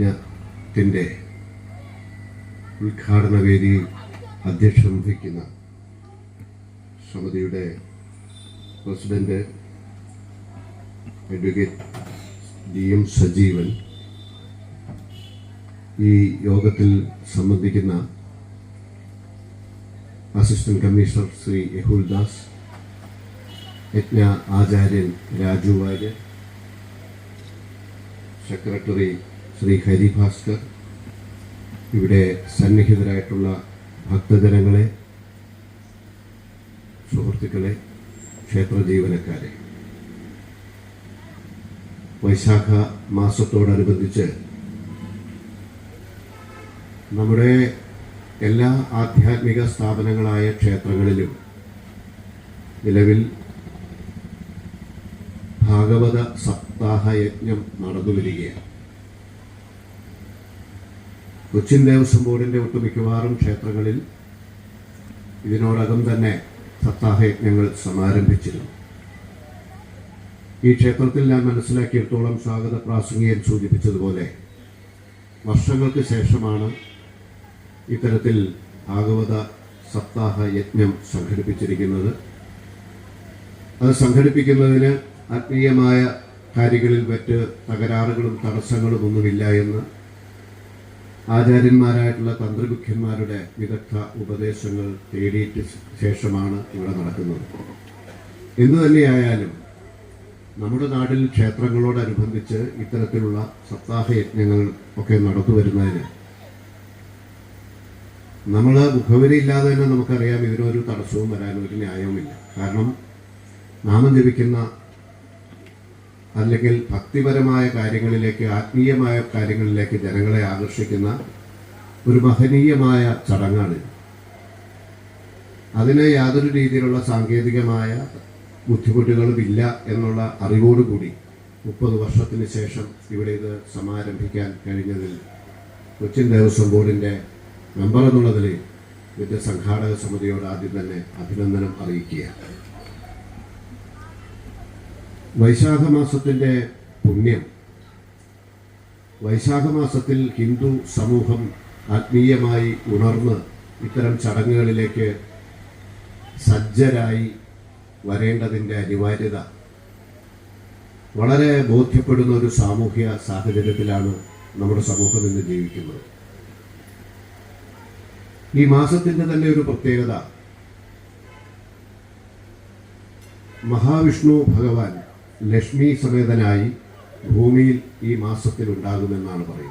യജ്ഞത്തിന്റെ ഉദ്ഘാടന വേദിയിൽ അധ്യക്ഷം വഹിക്കുന്ന സമിതിയുടെ president advocate D M Sajeevan ഈ യോഗത്തിൽ സംബന്ധിക്കുന്ന അസിസ്റ്റന്റ് കമ്മീഷണർ ശ്രീ യഹുൽ ദാസ് യജ്ഞ ആചാര്യൻ രാജു വാര്യർ സെക്രട്ടറി ശ്രീ ഹരിഭാസ്കർ ഇവിടെ സന്നിഹിതരായിട്ടുള്ള ഭക്തജനങ്ങളെ സുഹൃത്തുക്കളെ ക്ഷേത്ര ജീവനക്കാരെ വൈശാഖ മാസത്തോടനുബന്ധിച്ച് നമ്മുടെ എല്ലാ ആധ്യാത്മിക സ്ഥാപനങ്ങളായ ക്ഷേത്രങ്ങളിലും നിലവിൽ ഭാഗവത സപ്താഹ യജ്ഞം കൊച്ചിൻ ദേവസ്വം ബോർഡിന്റെ ഒട്ടുമിക്കവാറും ക്ഷേത്രങ്ങളിൽ ഇതിനോടകം തന്നെ സപ്താഹയജ്ഞങ്ങൾ സമാരംഭിച്ചിരുന്നു. ഈ ക്ഷേത്രത്തിൽ ഞാൻ മനസ്സിലാക്കിയിടത്തോളം സ്വാഗത പ്രാസംഗികൻ സൂചിപ്പിച്ചതുപോലെ വർഷങ്ങൾക്ക് ശേഷമാണ് ഇത്തരത്തിൽ ഭാഗവത സപ്താഹ യജ്ഞം സംഘടിപ്പിച്ചിരിക്കുന്നത്. അത് സംഘടിപ്പിക്കുന്നതിന് ആത്മീയമായ കാര്യങ്ങളിൽ മറ്റ് തകരാറുകളും തടസ്സങ്ങളും ഒന്നുമില്ല എന്ന് ആചാര്യന്മാരായിട്ടുള്ള തന്ത്രമുഖ്യന്മാരുടെ വിദഗ്ധ ഉപദേശങ്ങൾ തേടിയിട്ട് ശേഷമാണ് ഇവിടെ നടക്കുന്നത്. എന്തു തന്നെയായാലും നമ്മുടെ നാട്ടിൽ ക്ഷേത്രങ്ങളോടനുബന്ധിച്ച് ഇത്തരത്തിലുള്ള സപ്താഹ യജ്ഞങ്ങൾ ഒക്കെ നടന്നു വരുന്നതിന് നമ്മൾ മുഖവരിയില്ലാതെ തന്നെ നമുക്കറിയാം ഇതിനൊരു തടസ്സവും വരാൻ ഒരു ന്യായവുമില്ല. കാരണം നാമം ജപിക്കുന്ന അല്ലെങ്കിൽ ഭക്തിപരമായ കാര്യങ്ങളിലേക്ക് ആത്മീയമായ കാര്യങ്ങളിലേക്ക് ജനങ്ങളെ ആകർഷിക്കുന്ന ഒരു മഹനീയമായ ചടങ്ങാണ് അതിന് യാതൊരു രീതിയിലുള്ള സാങ്കേതികമായ ബുദ്ധിമുട്ടുകളും ഇല്ല എന്നുള്ള അറിവോടുകൂടി മുപ്പത് വർഷത്തിന് ശേഷം ഇവിടെ ഇത് സമാരംഭിക്കാൻ കഴിഞ്ഞതിൽ കൊച്ചിൻ ദേവസ്വം ബോർഡിന്റെ മെമ്പർ എന്നുള്ള നിലയിൽ സംഘാടക സമിതിയോട് ആദ്യം തന്നെ അഭിനന്ദനം അറിയിക്കുകയാണ്. വൈശാഖ മാസത്തിന്റെ പുണ്യം. വൈശാഖ മാസത്തിൽ ഹിന്ദു സമൂഹം ആത്മീയമായി ഉണർന്ന് ഇത്തരം ചടങ്ങുകളിലേക്ക് സജ്ജരായി വരേണ്ടതിന്റെ അനിവാര്യത. വളരെ ബോധ്യപ്പെടുന്ന ഒരു സാമൂഹ്യ സാഹചര്യത്തിലാണ് നമ്മുടെ സമൂഹം ഇന്ന് ജീവിക്കുന്നത്. ഈ മാസത്തിന്റെ തന്നെ ഒരു പ്രത്യേകത. മഹാവിഷ്ണു ഭഗവാൻ ലക്ഷ്മി സമേതനായി ഭൂമിയിൽ ഈ മാസത്തിൽ ഉണ്ടാകുമെന്നാണ് പറയുന്നത്.